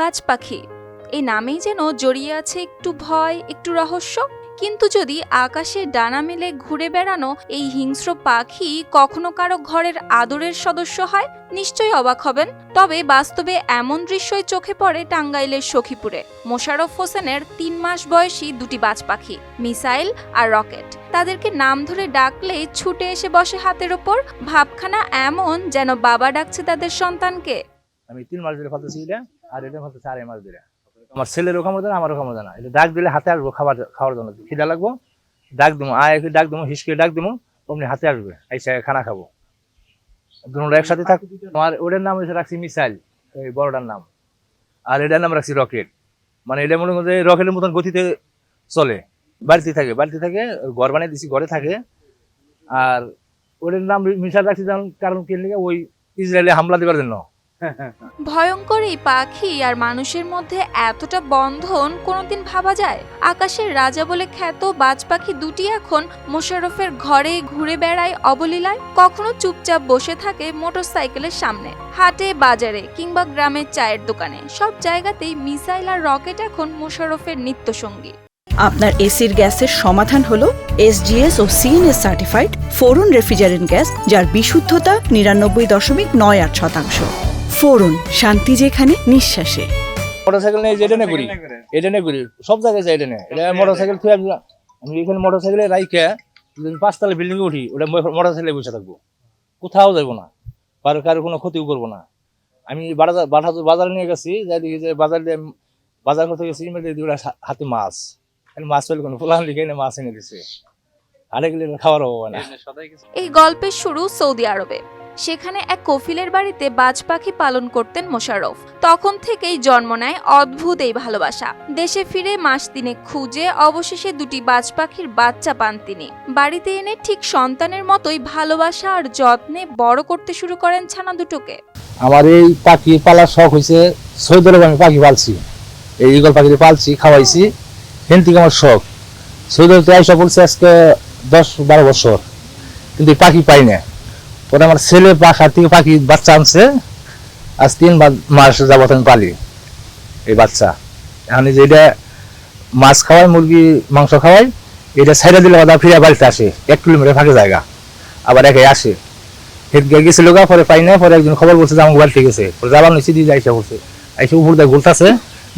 বাজ পাখি। এই নামেই যেন জড়িয়ে আছে একটু ভয়, একটু রহস্য। কিন্তু যদি আকাশে ডানা মেলে ঘুরে বেড়ানো এই হিংস্র পাখি কখনো কারও ঘরের আদরের সদস্য হয়, নিশ্চয়ই অবাক হবেন। তবে বাস্তবে এমন দৃশ্যই চোখে পড়ে টাঙ্গাইলের সখীপুরে। মোশারফ হোসেনের তিন মাস বয়সী দুটি বাজ পাখি, মিসাইল আর রকেট। তাদেরকে নাম ধরে ডাকলেই ছুটে এসে বসে হাতের ওপর, ভাবখানা এমন যেন বাবা ডাকছে তাদের সন্তানকে। আমি তিন মাস ধরে ফালতেছি এটা, আর এটা ফালতেছি আড়াই মাস ধরে। আমার ছেলেরও ক্ষমতা না আমারও ক্ষমতা না। এটা ডাক দিলে হাতে আসব খাবার, খাওয়ার জন্য। খিদা লাগবো, ডাক দেবো আয় ডাক দেবো হিসকে ডাক দেবো অমনি হাতে আসবে। এসে খানা খাব। দুটো একসাথে থাক আমার ওটার নাম হচ্ছে রাখছি মিসাইল, এই বড়টার নাম। আর এটার নাম রাখছি রকেট। মানে এটা মনে করছে রকেটের মতন গতিতে চলে। বাড়িতে থাকে বাড়িতে থাকে, ঘর বানিয়ে দিছি, ঘরে থাকে। আর ওটার নাম মিসাইল রাখছি কারণ কি লিগে ওই ইসরায়েলে হামলা দেওয়ার জন্য। ভয়ঙ্কর এই পাখি আর মানুষের মধ্যে এতটা বন্ধন কোনোদিন ভাবা যায়? আকাশের রাজা বলে খ্যাত বাজ পাখি দুটি এখন মোশাররফের ঘরে ঘুরে বেড়ায় অবলীলায়। কখনো চুপচাপ বসে থাকে মোটরসাইকেলের সামনে, হাটে, বাজারে কিংবা গ্রামের চায়ের দোকানে। সব জায়গাতেই মিসাইল আর রকেট এখন মোশাররফের নিত্যসঙ্গী। আপনার এসির গ্যাসের সমাধান হলো এসজিএস ও CNS certified freon refrigerant gas, যার বিশুদ্ধতা নিরানব্বই দশমিক নয় আট শতাংশ। ফোরন শান্তি যেখানে নিঃশ্বাসে। মোটরসাইকেল নিয়ে যেটা না করি এটা নিয়ে করি সব জায়গায় যাই এটা নিয়ে এটা মোটরসাইকেল থুয়ে আমি আমি এখানে মোটরসাইকেলে রাইকে যদি পাঁচতলা বিল্ডিং উঠি ওটা মোটরসাইকেলে বসে থাকব। কোথাও যাব না। কারও কারও কোনো ক্ষতিও করব না। আমি বাজার বাজার নিয়ে গেছি যাই দেখি যে বাজার দিয়ে বাজার করতে গেছি দিই ওরা হাতে মাছ। আমি মাছ পেলে কোনো ফুলান লিখে এনে মাছ এনে দিছে। আরে গেলে খাওয়ার হবে না। এই গল্পের শুরু সৌদি আরবে। সেখানে এক কফিলের বাড়িতে বাজ পাখি পালন করতেন মোশাররফ। তখন থেকেই জন্ম নেয় অদ্ভুত এই ভালোবাসা। দেশে ফিরে মাস তিনে খুঁজে অবশেষে দুটি বাজ পাখির বাচ্চা পান তিনি। বাড়িতে এনে ঠিক সন্তানের মতোই ভালোবাসা আর যত্নে বড় করতে শুরু করেন ছানা দুটোকে। আমার এই পাখি পালার শখ হয়েছে সৌদি আরবে আমি পাখি পালছি। এই ইগল পাখি পালছি, খাওয়াইছি। হেন থেকে আমার শখ। সৌদি আরবে আইসা বলছে আজকে দশ বারো বছর, কিন্তু পাখি পাই না। পরে আমার ছেলে বাসার থেকে পাখি, বাচ্চা আনছে। আজ তিন মাস যাবত আমি পালি এই বাচ্চা। আমি এই যে এটা মাছ খাওয়াই মুরগি, মাংস খাওয়াই এটা সাইডে দিলে আবার ফিরে বাড়িতে আসে। এক কিলোমিটার ফাঁকে জায়গা। আবার একাই আসে। হেডগে গেছিল গা, পরে পাই না, পরে একজন খবর বলছে যে আমার বাড়িতে গেছে। পরে যাবার নিচে দিয়ে আইসা পড়ছে আইসা উপর দিয়ে ঘুরতেছে,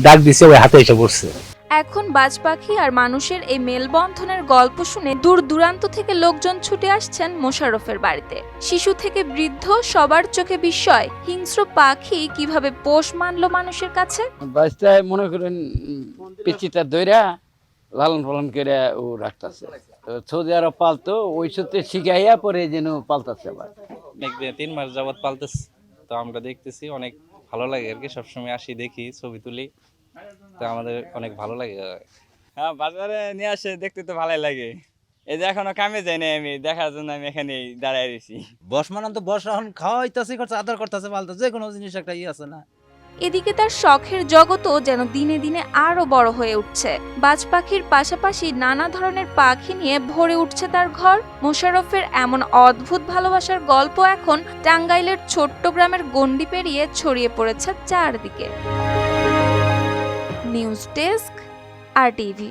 ডাক দিছে, ওই হাতে এসে পড়ছে। এখন বাজ পাখি আর মানুষের এই মেলবন্ধনের গল্প শুনে দূর দূরান্ত থেকে লোকজন ছুটে আসছেন মোশাররফের বাড়িতে। শিশু থেকে বৃদ্ধ সবার চোখে বিস্ময় হিংস্র পাখি কীভাবে পোষ মানলো মানুষের কাছে? বাচ্চায় মনে করেন পিচিটা দইরা লালন পালন করে ও রাখতেছে। সৌদি আরব পালতো ওই সূত্রে শিখাইয়া পরে যেন পালতাছে আবার। তিন মাস যাবত পালতেছি। তো আমরা দেখতেছি অনেক ভালো লাগে আর কি সবসময় আসি দেখি ছবি তুলি। তো আমাদের অনেক ভালো লাগে হ্যাঁ বাজারে নিয়ে আসে দেখতে তো ভালোই লাগে। এই যে এখনও কামে যাই নাই আমি দেখার জন্য আমি এখানে দাঁড়ায় রয়েছি। বস মানে তো বস এখন খাওয়াইতেছে করছে আদর করতেছে পালতে যে কোনো জিনিস একটা ই আছে না। এদিকে তার শখের জগতও যেন দিনে দিনে আরও বড় হয়ে উঠছে। বাজ পাখির পাশাপাশি নানা ধরনের পাখি নিয়ে ভরে উঠছে তার ঘর। মোশাররফের এমন অদ্ভুত ভালোবাসার গল্প এখন টাঙ্গাইলের ছোট্ট গ্রামের গণ্ডি পেরিয়ে ছড়িয়ে পড়েছে চারদিকে। News desk R TV.